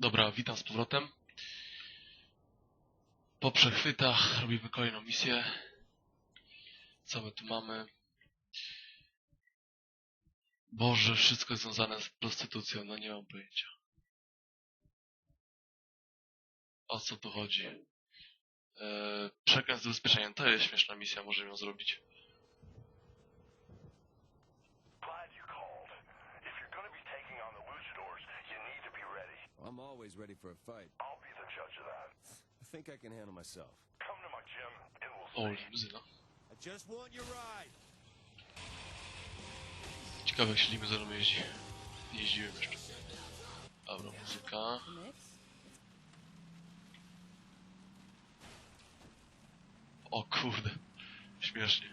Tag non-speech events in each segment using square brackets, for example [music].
Dobra, witam z powrotem. Po przechwytach robimy kolejną misję. Co my tu mamy? Boże, wszystko jest związane z prostytucją, no nie mam pojęcia. O co tu chodzi? Eee, przekaz z ubezpieczeniem, to jest śmieszna misja, możemy ją zrobić. Always ready for a fight. I'll be the judge of that. I think I can handle myself. Come to my gym and O, we'll see. limuzyna. I just want your ride. Ciekawe jak się limuzyną jeździ. Nie jeździłem jeszcze. Dobra, muzyka. O kurde. Śmiesznie.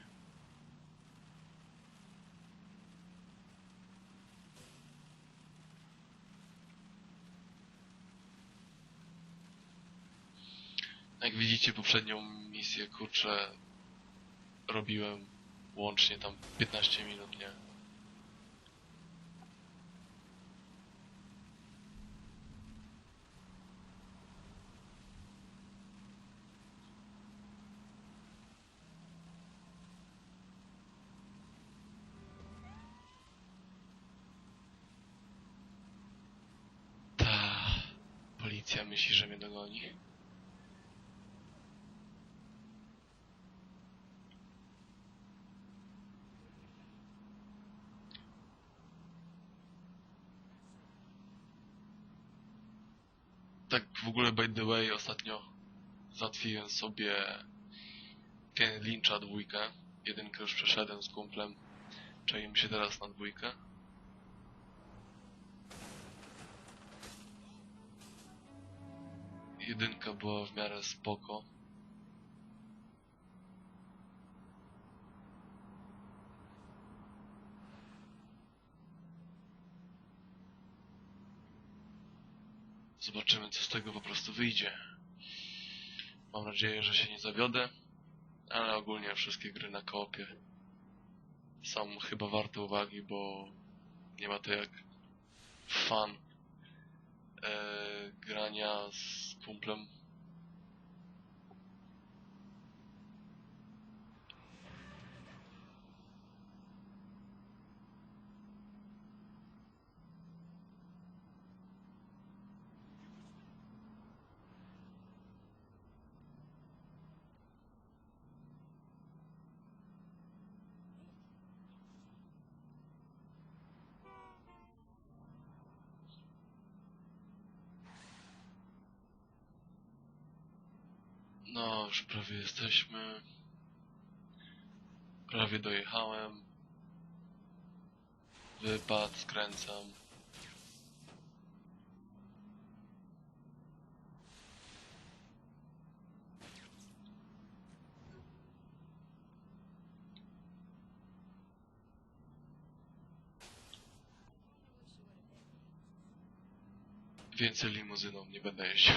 Jak widzicie poprzednią misję, kurczę, robiłem łącznie tam 15 minut, nie? Ta policja myśli, że mnie dogoni. Tak w ogóle by the way ostatnio załatwiłem sobie Ken Lyncha dwójkę. Jedynkę już przeszedłem z kumplem. Czajmy się teraz na dwójkę. Jedynka była w miarę spoko. Zobaczymy, co z tego po prostu wyjdzie. Mam nadzieję, że się nie zawiodę, ale ogólnie wszystkie gry na koopie są chyba warte uwagi, bo nie ma to jak fan e, grania z kumplem. No, już prawie jesteśmy. Prawie dojechałem. Wypad, skręcam. Więcej limuzyną nie będę jeździł.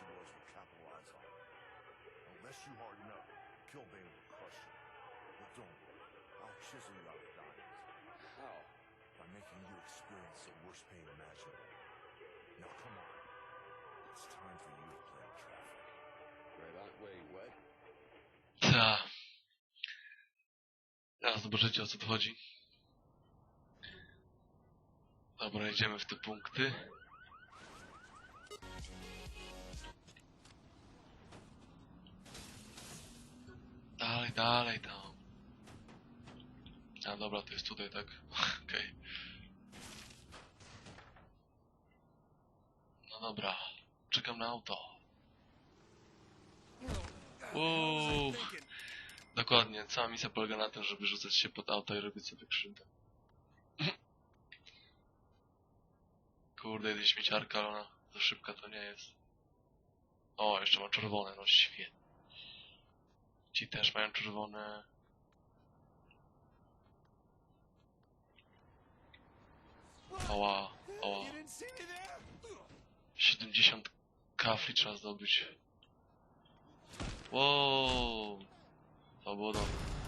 Weakness the luchadors will capitalize on. Unless you harden up, Kilbane will crush you. But don't worry, I'll chisel you out of diamond How? by making you experience the worst pain imaginable. Now come on. It's time for you to play traffic. Right on. Wait, what? Ta. Teraz zobaczycie o co chodzi. Dobra, jedziemy w te punkty. Dalej, dalej tam. A dobra, to jest tutaj, tak? [laughs] Okej. No dobra, czekam na auto. Uuu. Dokładnie, cała misja polega na tym, żeby rzucać się pod auto i robić sobie krzywdę. Kurde, jedzie śmieciarka, ale ona za szybka to nie jest. O, jeszcze mam czerwone, no świetnie. Ci też mają czerwone. Ała, ała. 70 kafli trzeba zdobyć. Wow, to było dobre.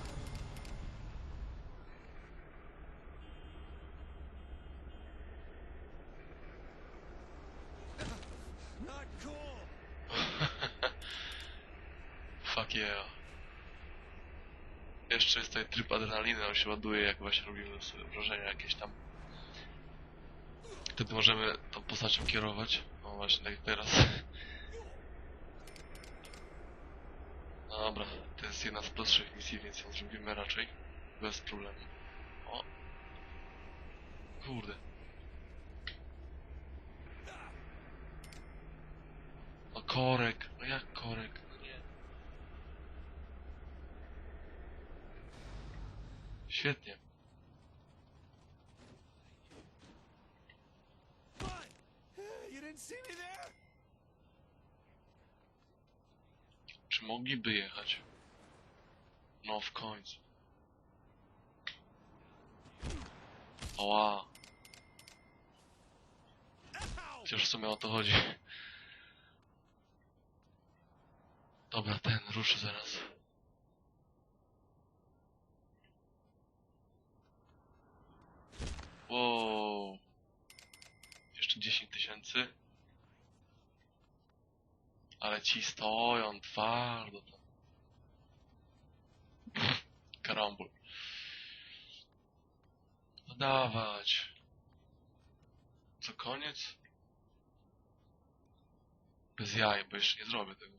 Jeszcze jest tutaj tryb adrenaliny, on się ładuje, jak właśnie robimy wrażenia jakieś tam. Wtedy możemy tą postacią kierować. No właśnie, tak teraz. No dobra, to jest jedna z prostszych misji, więc ją zrobimy raczej bez problemu. O! Kurde. No korek, no jak korek? No nie. Świetnie. Czy mogliby jechać? No w końcu. Oła. Chociaż w sumie o to chodzi. Dobra, ten ruszy zaraz. Wow. Jeszcze 10 tysięcy. Ale ci stoją twardo tam. [laughs] Karambol. No dawać. Co koniec? Bez jaj, bo jeszcze nie zrobię tego.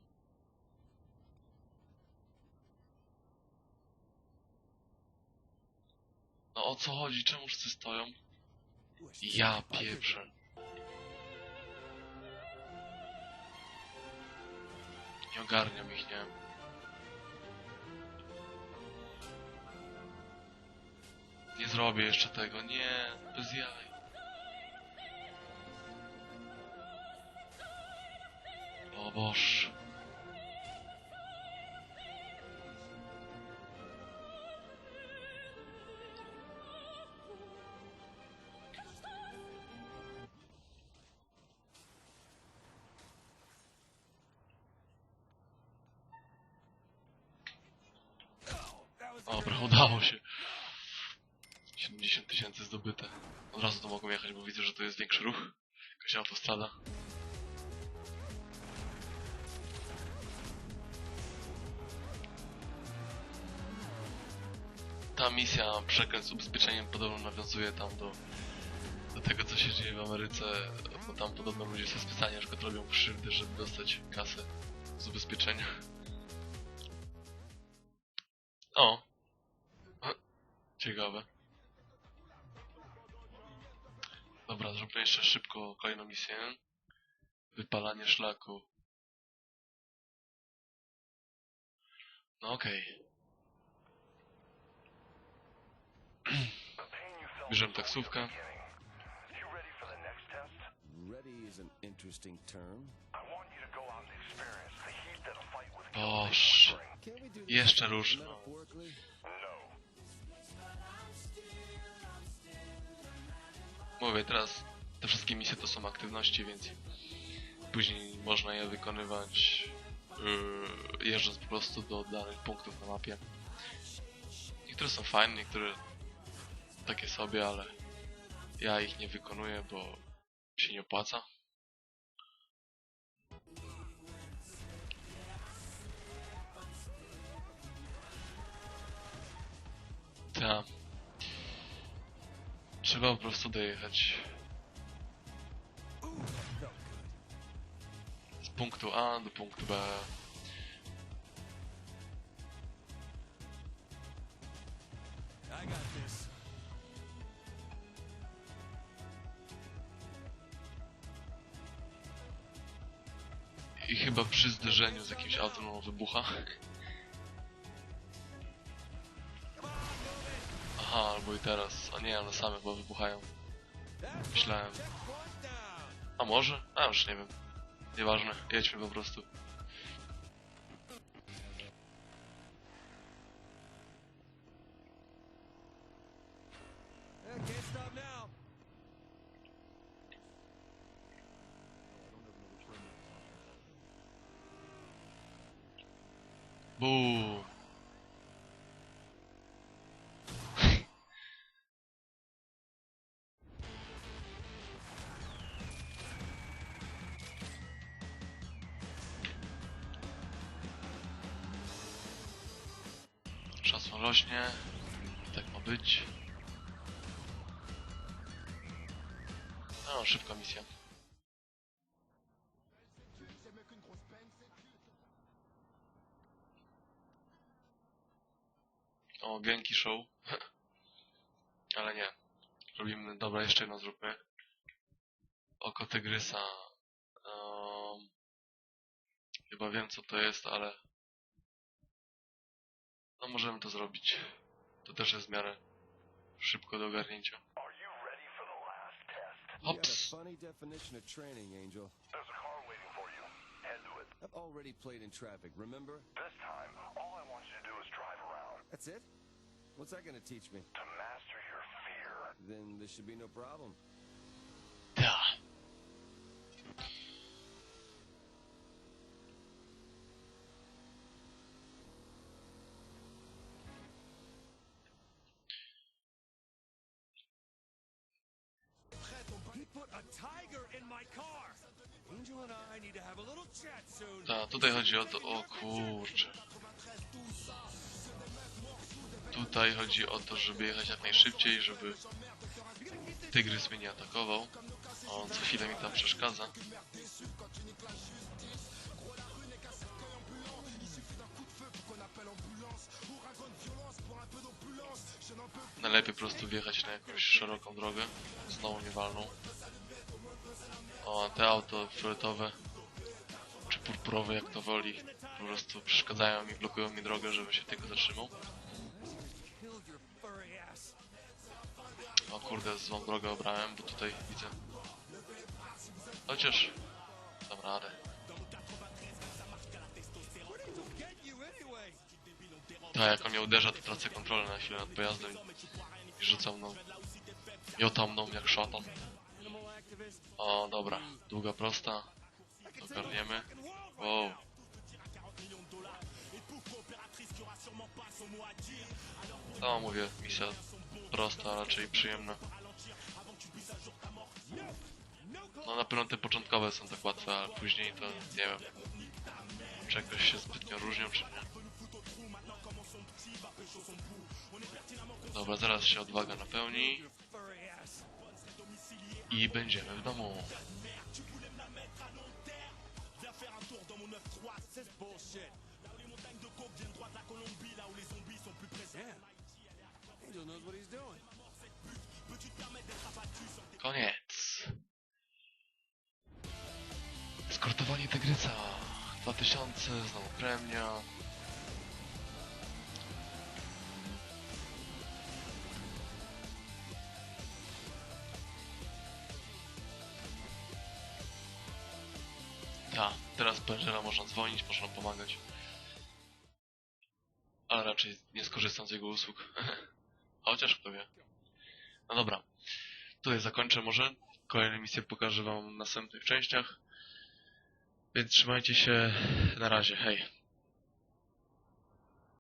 No o co chodzi? Czemu wszyscy stoją? Ja pieprzę. Nie ogarniam ich, nie? Nie zrobię jeszcze tego, nie, bez jaj. O Boż. Dobra, udało się. 70 tysięcy zdobyte. Od razu to mogą jechać, bo widzę, że to jest większy ruch. Jakaś autostrada. Ta misja przekręt z ubezpieczeniem podobno nawiązuje tam do, do tego, co się dzieje w Ameryce, bo tam podobno ludzie sobie specjalnie na robią krzywdy, żeby dostać kasę z ubezpieczenia. O, Ciekawe. Dobra, zrobię jeszcze szybko kolejną misję. Wypalanie szlaku. No okej. [clears throat] Bierzemy taksówkę. Ready is an interesting term. I want you Mówię, teraz te wszystkie misje to są aktywności, więc później można je wykonywać yy, jeżdżąc po prostu do danych punktów na mapie. Niektóre są fajne, niektóre takie sobie, ale ja ich nie wykonuję, bo się nie opłaca. Trzeba po prostu dojechać z punktu A do punktu B. I chyba przy zderzeniu z jakimś autem wybucha. Albo i teraz. A nie, one same chyba wybuchają. Myślałem. A może? A już nie wiem. Nieważne, jedźmy po prostu. Buu. Szasło rośnie. Tak ma być. No, szybka misja. O, Genki Show. [laughs] Ale nie. Robimy, dobra, jeszcze jedno zróbmy. Oko Tygrysa. Um, chyba wiem co to jest, ale... No możemy to zrobić. To też jest w miarę szybko do ogarnięcia. It. I've already played in traffic, remember? This time, all I want you to do is drive around. That's it? What's that gonna teach me? To master your fear. Then this should be no problem. Ta, tutaj chodzi o to, o kurczę. Tutaj chodzi o to, żeby jechać jak najszybciej, żeby tygrys mnie nie atakował. On co chwilę mi tam przeszkadza. Najlepiej po prostu wjechać na jakąś szeroką drogę. Znowu nie walną. O, te auto fioletowe czy purpurowe, jak to woli, po prostu przeszkadzają mi, blokują mi drogę, żebym się tylko zatrzymał. O kurde, złą drogę obrałem, bo tutaj widzę. Chociaż... Dam radę. Tak, jak on mnie uderza, to tracę kontrolę na chwilę nad pojazdem i rzucam mną. Miotał mną jak szatan. O, dobra. Długa prosta. Ogarniemy. Wow. No, mówię, misja prosta, raczej przyjemna. No na pewno te początkowe są tak łatwe, a później to nie wiem. Czy jakoś się zbytnio różnią, czy nie. Dobra, zaraz się odwaga napełni. I będziemy w domu. Koniec. Skortowanie Tygrysa. 2000, znowu premia. Tak, teraz Benjera można dzwonić, można pomagać. Ale raczej nie skorzystam z jego usług. [laughs] Chociaż kto wie. No dobra. Tutaj zakończę może. Kolejne misje pokażę wam w następnych częściach. Więc trzymajcie się. Na razie. Hej.